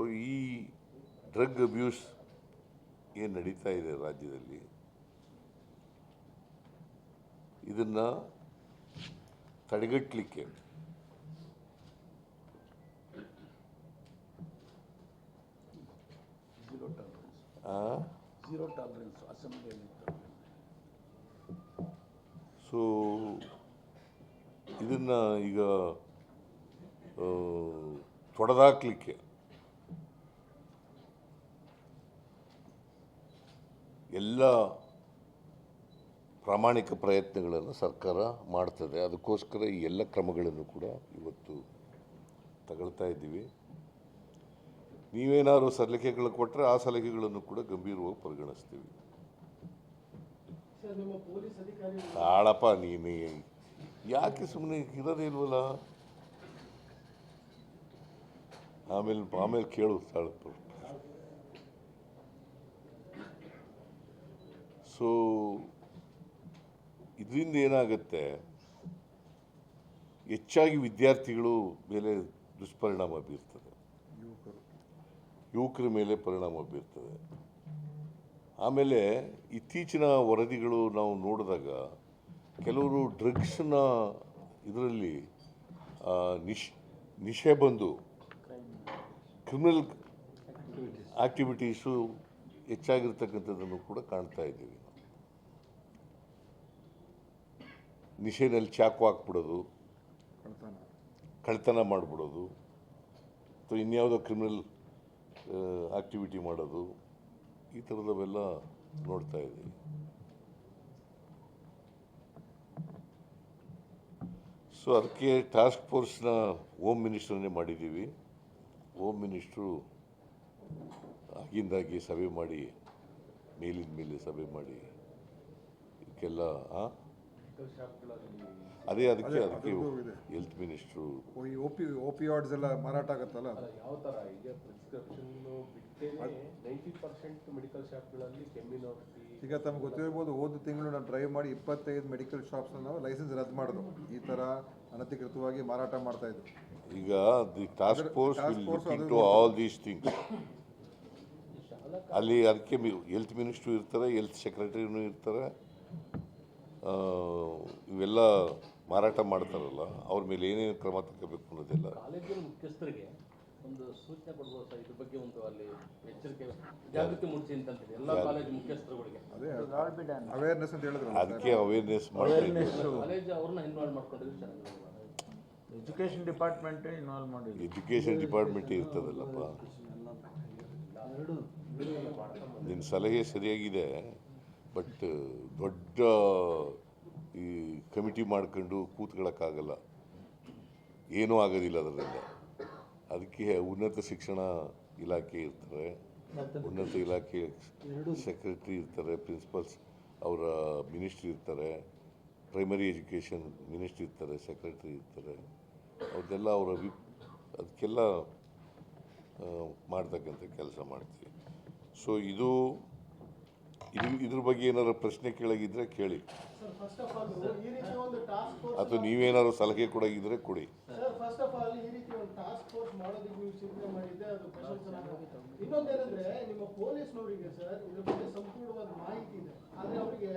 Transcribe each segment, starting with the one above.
So ಈ drug abuse ಏನು ನಡೀತಾ ಇದೆ ರಾಜ್ಯದಲ್ಲಿ? ಇದನ್ನು ತಡೆಗಟ್ಟಲಿಕ್ಕೆ ಸೊ ಇದನ್ನು ಈಗ ತೊಡೆದಾಕ್ಲಿಕ್ಕೆ ಎಲ್ಲ ಪ್ರಾಮಾಣಿಕ ಪ್ರಯತ್ನಗಳನ್ನು ಸರ್ಕಾರ ಮಾಡ್ತದೆ. ಅದಕ್ಕೋಸ್ಕರ ಈ ಎಲ್ಲ ಕ್ರಮಗಳನ್ನು ಕೂಡ ಇವತ್ತು ತಗೊಳ್ತಾ ಇದ್ದೀವಿ. ನೀವೇನಾದ್ರು ಸಲಹೆಗಳು ಕೊಟ್ಟರೆ ಆ ಸಲಹೆಗಳನ್ನು ಕೂಡ ಗಂಭೀರವಾಗಿ ಪರಿಗಣಿಸ್ತೀವಿ. ಆಳಪ್ಪ ನೀನು. ಯಾಕೆ ಸುಮ್ಮನೆ ಇರೋದೇ ಇಲ್ವಲ್ಲ ಆಮೇಲೆ ಆಮೇಲೆ ಕೇಳು ತಾಳಪ್ಪ ಸೊ ಇದರಿಂದ ಏನಾಗುತ್ತೆ? ಹೆಚ್ಚಾಗಿ ವಿದ್ಯಾರ್ಥಿಗಳು ಮೇಲೆ ದುಷ್ಪರಿಣಾಮ ಬೀರ್ತದೆ. ಯುವಕರ. ಮೇಲೆ ಪರಿಣಾಮ ಬೀರ್ತದೆ. ಆಮೇಲೆ ಇತ್ತೀಚಿನ ವರದಿಗಳು ನಾವು ನೋಡಿದಾಗ ಕೆಲವರು ಡ್ರಗ್ಸ್ನ ಇದರಲ್ಲಿ ನಿಶ್ ನಿಶೆ ಬಂದು ಕ್ರಿಮಿನಲ್ ಆಕ್ಟಿವಿಟೀಸು ಹೆಚ್ಚಾಗಿರ್ತಕ್ಕಂಥದ್ದನ್ನು ಕೂಡ ಕಾಣ್ತಾ ಇದ್ದೀವಿ. ನಿಶೆನಲ್ಲಿ ಚಾಕು ಹಾಕ್ಬಿಡೋದು. ಕಳ್ತನ ಮಾಡಿಬಿಡೋದು. ಅಥವಾ ಇನ್ಯಾವುದೋ ಕ್ರಿಮಿನಲ್ ಆಕ್ಟಿವಿಟಿ ಮಾಡೋದು. ಈ ಥರದವೆಲ್ಲ ನೋಡ್ತಾ ಇದ್ದೀವಿ ಸೊ ಅದಕ್ಕೆ ಟಾಸ್ಕ್ ಫೋರ್ಸ್ನ ಹೋಮ್ ಮಿನಿಸ್ಟರ್ನೇ ಮಾಡಿದ್ದೀವಿ. ಹೋಮ್ ಮಿನಿಸ್ಟ್ರು ಆಗಿಂದಾಗಿ ಸಭೆ ಮಾಡಿ ಮೇಲಿನ ಮೇಲೆ ಸಭೆ ಮಾಡಿ ಇದಕ್ಕೆಲ್ಲ? ಅದೇ ಅದಕ್ಕೆ ಅದೇ, ಅದಕ್ಕೆ. ಹೆಲ್ತ್ ಮಿನಿಸ್ಟ್ರು ಈ ಓಪಿ ಓಪಿಯಾಡ್ಸ್ ಎಲ್ಲ ಮಾರಾಟ ಆಗತ್ತಲ್ಲ. ಯಾವ ತರ? ಈಗ ಪ್ರಿಸ್ಕ್ರಿಪ್ಷನ್ ನೈಂಟಿ ಪರ್ಸೆಂಟ್ ಮೆಡಿಕಲ್ ಶಾಪ್ಗಳಲ್ಲಿ ಕೆಮ್ಮಿನ ಔಷಧಿ. ಈಗ ತಮ್ಗೆ ಗೊತ್ತಿರ್ಬೋದು ಹೋದ ತಿಂಗಳು ನಾನು ಡ್ರೈವ್ ಮಾಡಿ ಇಪ್ಪತ್ತೈದು ಮೆಡಿಕಲ್ ಶಾಪ್ಸ್ನ ನಾವು ಲೈಸೆನ್ಸ್ ರದ್ದು ಮಾಡಿದ್ರು. ಈ ಥರ ಅನಧಿಕೃತವಾಗಿ ಮಾರಾಟ ಮಾಡ್ತಾ ಇದ್ರು. ಈಗ the task force will look ಅದು into all these things ಅಲ್ಲಿ ಅದಕ್ಕೆ ಹೆಲ್ತ್ ಮಿನಿಸ್ಟ್ರು ಇರ್ತಾರೆ ಹೆಲ್ತ್ ಸೆಕ್ರೆಟರಿನೂ ಇರ್ತಾರೆ. ಇವೆಲ್ಲ ಮಾರಾಟ ಮಾಡ್ತಾರಲ್ಲ ಅವ್ರ ಮೇಲೆ ಏನೇನು ಕ್ರಮ ತಗೋಬೇಕು ಅನ್ನೋದೆಲ್ಲ. ಕಾಲೇಜಿನ ಮುಖ್ಯಸ್ಥರಿಗೆ ಒಂದು ಸೂಚನೆ ಕೊಡ್ಬೋದು ಸರ್ ಇದ್ರ ಬಗ್ಗೆ ಒಂದು ಅಲ್ಲಿ ಎಚ್ಚರಿಕೆ ಜಾಗೃತಿ ಮೂಡಿಸಿ ಅಂತಂತೀವಿ ಎಲ್ಲ ಕಾಲೇಜು ಮುಖ್ಯಸ್ಥರುಗಳಿಗೆ. ಅದೇ ಅವೇರ್ನೆಸ್ ಅಂತ ಹೇಳಿದ್ರು. ಅದಕ್ಕೆ ಅವೇರ್ನೆಸ್ ಇದ್ದೀವಿ ಕಾಲೇಜ್ ಅವ್ರನ್ನ ಇನ್ವಾಲ್ವ್ ಮಾಡ್ಕೊಂಡಿದ್ರೆ ಚೆನ್ನಾಗಿ ಎಜುಕೇಷನ್ ಡಿಪಾರ್ಟ್ಮೆಂಟ್ ಇನ್ವಾಲ್ವ್ ಮಾಡಿ ಎಜುಕೇಷನ್ ಡಿಪಾರ್ಟ್ಮೆಂಟ್ ಇರ್ತದಲ್ಲಪ್ಪ. ನಿನ್ನ ಸಲಹೆ ಸರಿಯಾಗಿದೆ. ಬಟ್ ದೊಡ್ಡ ಈ ಕಮಿಟಿ ಮಾಡ್ಕೊಂಡು ಕೂತ್ಕೊಳ್ಳೋಕ್ಕಾಗಲ್ಲ. ಏನೂ ಆಗೋದಿಲ್ಲ ಅದರಿಂದ. ಅದಕ್ಕೆ ಉನ್ನತ ಶಿಕ್ಷಣ ಇಲಾಖೆ ಇರ್ತಾರೆ. ಉನ್ನತ ಇಲಾಖೆ ಸೆಕ್ರೆಟ್ರಿ ಇರ್ತಾರೆ ಪ್ರಿನ್ಸಿಪಲ್ಸ್ ಅವರ ಮಿನಿಸ್ಟ್ರಿ ಇರ್ತಾರೆ ಪ್ರೈಮರಿ ಎಜುಕೇಷನ್ ಮಿನಿಸ್ಟ್ರಿ ಇರ್ತಾರೆ ಸೆಕ್ರೆಟ್ರಿ ಇರ್ತಾರೆ. ಅವ್ರದ್ದೆಲ್ಲ ಅವರ ವಿ ಅದಕ್ಕೆಲ್ಲ ಮಾಡ್ತಕ್ಕಂಥ ಕೆಲಸ ಮಾಡ್ತೀವಿ. ಸೊ ಇದು ಇದು ಇದ್ರ ಬಗ್ಗೆ ಏನಾದ್ರು ಪ್ರಶ್ನೆ ಕೇಳಿದ್ರೆ ಕೇಳಿ. ಸರ್ ಫಸ್ಟ್ ಆಫ್ ಆಲ್ ಈ ರೀತಿ ಒಂದು ಟಾಸ್ಕ್ ಫೋರ್ಸ್ ಅಥವಾ ನೀವೇನಾದ್ರು ಸಲಹೆ ಕೊಡಗಿದ್ರೆ ಕೊಡಿ. ಸರ್ ಫಸ್ಟ್ ಆಫ್ ಆಲ್ ಈ ರೀತಿ ಒಂದು ಟಾಸ್ಕ್ ಫೋರ್ಸ್ ಮಾಡೋದಕ್ಕೆ ನೀವು ಚಿಂತನೆ ಮಾಡಿದ್ದೆ ಅದು ಪ್ರಶಂಸನೀಯ. ಇನ್ನೊಂದೇನಂದ್ರೆ ನಿಮ್ಮ ಪೊಲೀಸ್ನವರಿಗೆ ಸರ್ ಇದ್ರ ಬಗ್ಗೆ ಸಂಪೂರ್ಣವಾದ ಮಾಹಿತಿ ಇದೆ. ಆದ್ರೆ ಅವರಿಗೆ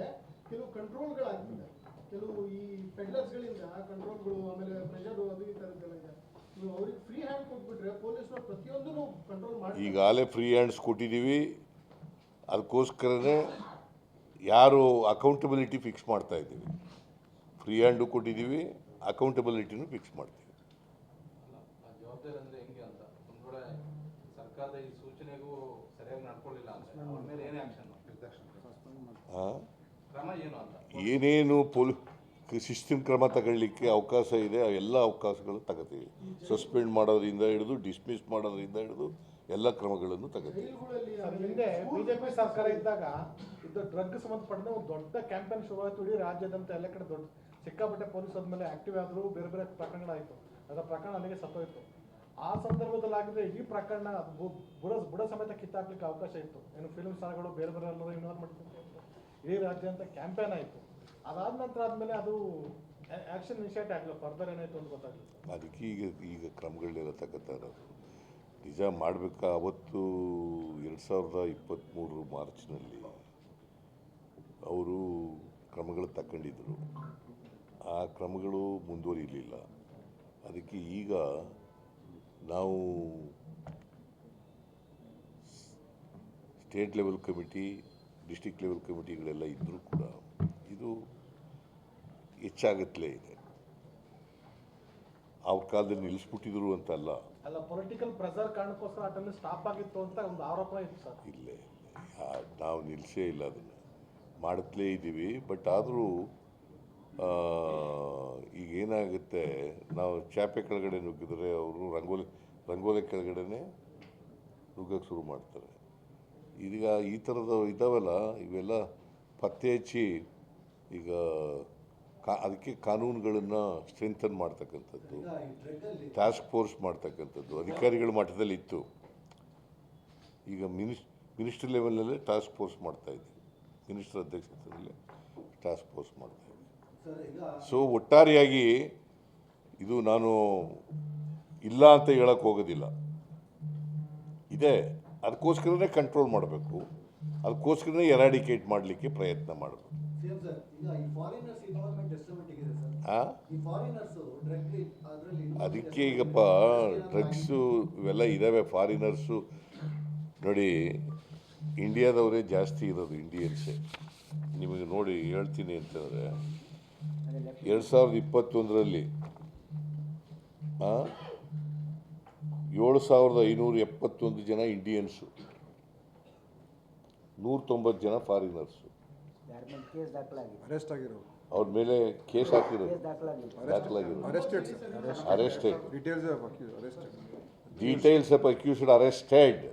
ಕೆಲವು ಕಂಟ್ರೋಲ್ಗಳಾಗ್ತಿದೆ ಕೆಲವು ಈ ಪೆಡ್ಲರ್ಸ್ಗಳಿಂದ ಕಂಟ್ರೋಲ್ಗಳು ಆಮೇಲೆ ಪ್ರೆಷರು ಅದು ಈ ಥರದ್ದೆಲ್ಲ ಇದೆ. ನೀವು ಅವ್ರಿಗೆ ಫ್ರೀ ಹ್ಯಾಂಡ್ ಕೊಟ್ಬಿಟ್ರೆ ಪೊಲೀಸ್ನವ್ರು ಪ್ರತಿಯೊಂದನ್ನು ಕಂಟ್ರೋಲ್ ಮಾಡಿ ಈಗಾಗಲೇ ಫ್ರೀ ಹ್ಯಾಂಡ್ಸ್ ಕೊಟ್ಟಿದ್ದೀವಿ. ಅದಕ್ಕೋಸ್ಕರನೇ ಯಾರು ಅಕೌಂಟಬಿಲಿಟಿ ಫಿಕ್ಸ್ ಮಾಡ್ತಾ ಇದ್ದೀವಿ. ಫ್ರೀ ಹ್ಯಾಂಡು ಕೊಟ್ಟಿದ್ದೀವಿ ಅಕೌಂಟಬಿಲಿಟಿನೂ ಫಿಕ್ಸ್ ಮಾಡ್ತೀವಿ. ಏನೇನು ಪೊಲೀಸ್ ಸಿಸ್ಟಮ್ ಕ್ರಮ ತಗೊಳ್ಳಿಕ್ಕೆ ಅವಕಾಶ ಇದೆ ಎಲ್ಲ ಅವಕಾಶಗಳು ತಗೋತೀವಿ. ಸಸ್ಪೆಂಡ್ ಮಾಡೋದ್ರಿಂದ ಹಿಡಿದು ಡಿಸ್ಮಿಸ್ ಮಾಡೋದ್ರಿಂದ ಹಿಡಿದು ಎಲ್ಲ ಕ್ರಮಗಳನ್ನು ಸರ್, ಹಿಂದೆ ಬಿಜೆಪಿ ಸರ್ಕಾರ ಇದ್ದಾಗ ಇದು ಡ್ರಗ್ ಸಂಬಂಧಪಟ್ಟಂತೆ ಒಂದು ದೊಡ್ಡ ಕ್ಯಾಂಪೇನ್ ಶುರುವಾಯಿತು. ಇಡೀ ರಾಜ್ಯದಂತ ಎಲ್ಲ ಕಡೆ ದೊಡ್ಡ ಸಿಕ್ಕಾಪಟ್ಟೆ ಪೊಲೀಸ್ ಆದ್ಮೇಲೆ ಆಕ್ಟಿವ್ ಆದ್ರು ಬೇರೆ ಬೇರೆ ಪ್ರಕರಣಗಳಾಯಿತು. ಅದರ ಪ್ರಕರಣ ಅಲ್ಲಿಗೆ ಸತ್ತೋಯ್ತು. ಆ ಸಂದರ್ಭದಲ್ಲಿ ಆಗಿದ್ರೆ ಈ ಪ್ರಕರಣ ಬುಡ ಬುಡ ಸಮೇತ ಕಿತ್ತಾಕ್ಲಿಕ್ಕೆ ಅವಕಾಶ ಇತ್ತು. ಏನು ಫಿಲ್ಮ್ ಸ್ಟಾರ್ಗಳು ಬೇರೆ ಬೇರೆ ಎಲ್ಲರೂ ಇನ್ವಾಲ್ವ್ ಮಾಡ್ತಿದ್ರು. ಇಡೀ ರಾಜ್ಯ ಅಂತ ಕ್ಯಾಂಪೇನ್ ಆಯಿತು. ಅದಾದ ನಂತರ ಆದಮೇಲೆ ಅದು ಆಕ್ಷನ್ ಇನಿಷಿಯೇಟ್ ಆಗಲಿಲ್ಲ. ಫರ್ದರ್ ಏನಾಯಿತು ಅಂತ ಗೊತ್ತಾಗಲಿಲ್ಲ. ಅದಕ್ಕೆ ಈಗ ಈಗ ಕ್ರಮಗಳನ್ನೆಲ್ಲ ತಗೋತಾ ಇರೋದು ನಿಜ ಮಾಡಬೇಕಾ? ಅವತ್ತು ಎರಡು ಸಾವಿರದ ಇಪ್ಪತ್ತ್ಮೂರು ಮಾರ್ಚ್ನಲ್ಲಿ ಅವರು ಕ್ರಮಗಳು ತಗೊಂಡಿದ್ದರು ಆ ಕ್ರಮಗಳು ಮುಂದುವರಿಯಲಿಲ್ಲ ಅದಕ್ಕೆ ಈಗ ನಾವು state level committee district level ಕಮಿಟಿಗಳೆಲ್ಲ ಇದ್ದರೂ ಕೂಡ ಇದು ಹೆಚ್ಚಾಗತ್ತಲೇ ಇದೆ. ಅವ್ರ ಕಾಲದಲ್ಲಿ ನಿಲ್ಲಿಸ್ಬಿಟ್ಟಿದ್ರು ಅಂತಲ್ಲ ಅಲ್ಲ ಪೊಲಿಟಿಕಲ್ ಪ್ರೆಸರ್ ಕಾರಣಕ್ಕೋಸ್ಕರ ಅಟೆಂಡ್ ಸ್ಟಾಪ್ ಆಗಿತ್ತು ಅಂತ ಒಂದು ಆರೋಪ ಇತ್ತು ಸರ್. ಇಲ್ಲೇ ನಾವು ನಿಲ್ಲಿಸೇ ಇಲ್ಲ ಅದನ್ನು. ಮಾಡುತ್ತಲೇ ಇದ್ದೀವಿ ಬಟ್ ಆದರೂ ಈಗ ಏನಾಗುತ್ತೆ, ನಾವು ಚಾಪೆ ಕೆಳಗಡೆ ನುಗ್ಗಿದ್ರೆ ಅವರು ರಂಗೋಲಿ ರಂಗೋಲಿ ಕೆಳಗಡೆನೆ ನುಗ್ಗಕ್ಕೆ ಶುರು ಮಾಡ್ತಾರೆ. ಈಗ ಈ ಥರದ ಇದ್ದಾವಲ್ಲ ಇವೆಲ್ಲ ಪತ್ತೆ ಹಚ್ಚಿ ಈಗ ಕಾ ಅದಕ್ಕೆ ಕಾನೂನುಗಳನ್ನು ಸ್ಟ್ರೆಂಥನ್ ಮಾಡ್ತಕ್ಕಂಥದ್ದು ಟಾಸ್ಕ್ ಫೋರ್ಸ್ ಮಾಡ್ತಕ್ಕಂಥದ್ದು ಅಧಿಕಾರಿಗಳ ಮಟ್ಟದಲ್ಲಿ ಇತ್ತು. ಈಗ ಮಿನಿಸ್ ಮಿನಿಸ್ಟರ್ ಲೆವೆಲಲ್ಲೇ ಟಾಸ್ಕ್ ಫೋರ್ಸ್ ಮಾಡ್ತಾ ಇದ್ದೀವಿ ಮಿನಿಸ್ಟರ್ ಅಧ್ಯಕ್ಷತೆಯಲ್ಲಿ ಟಾಸ್ಕ್ ಫೋರ್ಸ್ ಮಾಡ್ತಾ ಇದ್ದೀವಿ ಸೊ ಒಟ್ಟಾರೆಯಾಗಿ ಇದು ನಾನು ಇಲ್ಲ ಅಂತ ಹೇಳಕ್ಕೆ ಹೋಗೋದಿಲ್ಲ. ಇದೆ. ಅದಕ್ಕೋಸ್ಕರನೇ ಕಂಟ್ರೋಲ್ ಮಾಡಬೇಕು. ಅದಕ್ಕೋಸ್ಕರನೇ ಎರಾಡಿಕೇಟ್ ಮಾಡಲಿಕ್ಕೆ ಪ್ರಯತ್ನ ಮಾಡಬೇಕು. ಅದಕ್ಕೆ ಈಗಪ್ಪ ಡ್ರಗ್ಸು ಇವೆಲ್ಲ ಇದ್ದಾವೆ ಫಾರಿನರ್ಸು ನೋಡಿ ಇಂಡಿಯಾದವರೇ ಜಾಸ್ತಿ ಇರೋದು ಇಂಡಿಯನ್ಸೇ ನಿಮಗೆ ನೋಡಿ ಹೇಳ್ತೀನಿ ಅಂತಂದರೆ ಎರಡು ಸಾವಿರದ ಇಪ್ಪತ್ತೊಂದರಲ್ಲಿ ಏಳು ಸಾವಿರದ ಐನೂರ ಎಪ್ಪತ್ತೊಂದು ಜನ ಇಂಡಿಯನ್ಸು ನೂರ ತೊಂಬತ್ತು ಜನ ಫಾರಿನರ್ಸು ಯಾರ ಮೇಲೆ ಕೇಸ್ ದಾಖಲಾಗಿದೆ ಅರೆಸ್ಟ್ ಆಗಿರೋರು. ಅವ್ರ ಮೇಲೆ ಕೇಸ್ ಹಾಕಿರೋದು ಕೇಸ್ ದಾಖಲಾಗಿದೆ. ದಾಖಲಾಗಿರೋದು arrested sir arrested details arrested details of accused arrested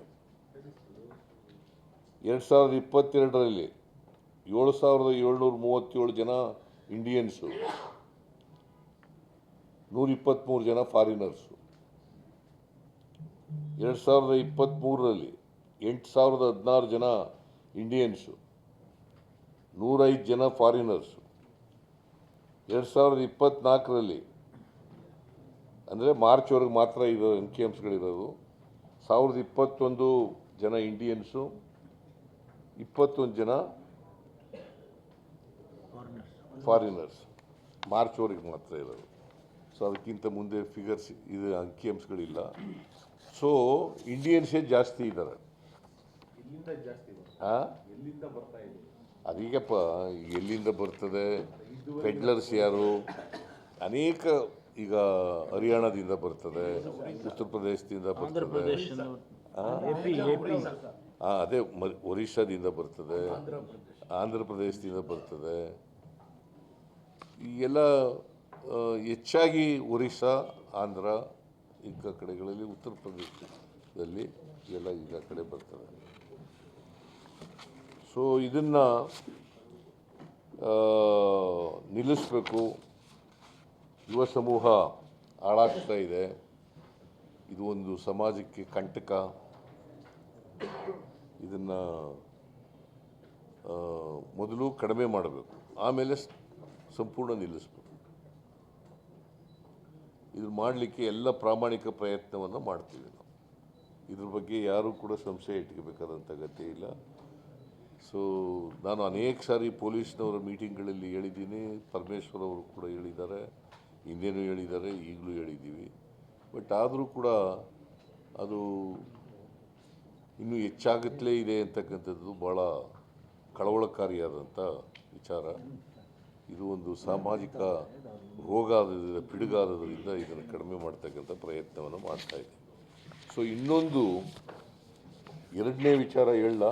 ಎರಡು ಸಾವಿರದ ಇಪ್ಪತ್ತೆರಡರಲ್ಲಿ ಏಳು ಸಾವಿರದ ಏಳ್ನೂರ ಮೂವತ್ತೇಳು ಜನ ಇಂಡಿಯನ್ಸು ನೂರ ಇಪ್ಪತ್ತ್ಮೂರು ಜನ ಫಾರಿನರ್ಸು ಎರಡು ಸಾವಿರದ ಇಪ್ಪತ್ತ್ಮೂರರಲ್ಲಿ ಎಂಟು ಸಾವಿರದ ಹದಿನಾರು ಜನ ಇಂಡಿಯನ್ಸು ನೂರೈದು ಜನ ಫಾರಿನರ್ಸು ಎರಡು ಸಾವಿರದ ಇಪ್ಪತ್ತ್ನಾಲ್ಕರಲ್ಲಿ ಅಂದರೆ ಮಾರ್ಚ್ವರೆಗೆ ಮಾತ್ರ ಇರೋ ಅಂಕಿಅಂಶಗಳಿರೋದು ಸಾವಿರದ ಇಪ್ಪತ್ತೊಂದು ಜನ ಇಂಡಿಯನ್ಸು ಇಪ್ಪತ್ತೊಂದು ಜನ ಫಾರಿನರ್ಸ್ ಮಾರ್ಚ್ವರೆಗೆ ಮಾತ್ರ ಇರೋದು. ಸೊ ಅದಕ್ಕಿಂತ ಮುಂದೆ ಫಿಗರ್ಸ್ ಇದು ಅಂಕಿಅಂಶಗಳಿಲ್ಲ ಸೊ ಇಂಡಿಯನ್ಸೇ ಜಾಸ್ತಿ ಇದ್ದಾರೆ. ಹಾಂ ಎಲ್ಲಿಂದ ಬರ್ತಾ ಇದೆ? ಅದೀಗಪ್ಪ ಎಲ್ಲಿಂದ ಬರ್ತದೆ? ಪೆಡ್ಲರ್ಸ್ ಯಾರು? ಅನೇಕ ಈಗ ಹರಿಯಾಣದಿಂದ ಬರ್ತದೆ ಉತ್ತರ ಪ್ರದೇಶದಿಂದ ಬರ್ತದೆ. ಹಾಂ ಅದೇ ಒರಿಸ್ಸಾದಿಂದ ಬರ್ತದೆ ಆಂಧ್ರ ಪ್ರದೇಶದಿಂದ ಬರ್ತದೆ. ಈ ಎಲ್ಲ ಹೆಚ್ಚಾಗಿ ಒರಿಸ್ಸಾ ಆಂಧ್ರ ಈ ಕಡೆಗಳಲ್ಲಿ ಉತ್ತರ ಪ್ರದೇಶದಲ್ಲಿ ಎಲ್ಲ ಈಗ ಕಡೆ ಬರ್ತದೆ. ಸೊ ಇದನ್ನು ನಿಲ್ಲಿಸಬೇಕು. ಯುವ ಸಮೂಹ ಹಾಳಾಗ್ತಾ ಇದೆ. ಇದು ಒಂದು ಸಮಾಜಕ್ಕೆ ಕಂಟಕ. ಇದನ್ನು ಮೊದಲು ಕಡಿಮೆ ಮಾಡಬೇಕು. ಆಮೇಲೆ ಸಂಪೂರ್ಣ ನಿಲ್ಲಿಸ್ಬೇಕು. ಇದು ಮಾಡಲಿಕ್ಕೆ ಎಲ್ಲ ಪ್ರಾಮಾಣಿಕ ಪ್ರಯತ್ನವನ್ನು ಮಾಡ್ತೀವಿ ನಾವು. ಇದ್ರ ಬಗ್ಗೆ ಯಾರೂ ಕೂಡ ಸಂಶಯ ಇಟ್ಕೋಬೇಕಾದಂಥ ಅಗತ್ಯ ಇಲ್ಲ. ಸೊ ನಾನು ಅನೇಕ ಸಾರಿ ಪೊಲೀಸ್ನವರ ಮೀಟಿಂಗ್ಗಳಲ್ಲಿ ಹೇಳಿದ್ದೀನಿ, ಪರಮೇಶ್ವರ್ ಅವರು ಕೂಡ ಹೇಳಿದ್ದಾರೆ ಇನ್ನೇನು ಹೇಳಿದ್ದಾರೆ, ಈಗಲೂ ಹೇಳಿದ್ದೀವಿ. ಬಟ್ ಆದರೂ ಕೂಡ ಅದು ಇನ್ನೂ ಹೆಚ್ಚಾಗುತ್ತಲೇ ಇದೆ ಅಂತಕ್ಕಂಥದ್ದು ಭಾಳ ಕಳವಳಕಾರಿಯಾದಂಥ ವಿಚಾರ. ಇದು ಒಂದು ಸಾಮಾಜಿಕ ರೋಗ ಪಿಡುಗಾದದ್ರಿಂದ ಇದನ್ನು ಕಡಿಮೆ ಮಾಡ್ತಕ್ಕಂಥ ಪ್ರಯತ್ನವನ್ನು ಮಾಡ್ತಾ ಇದೆ ಸೊ ಇನ್ನೊಂದು ಎರಡನೇ ವಿಚಾರ ಹೇಳ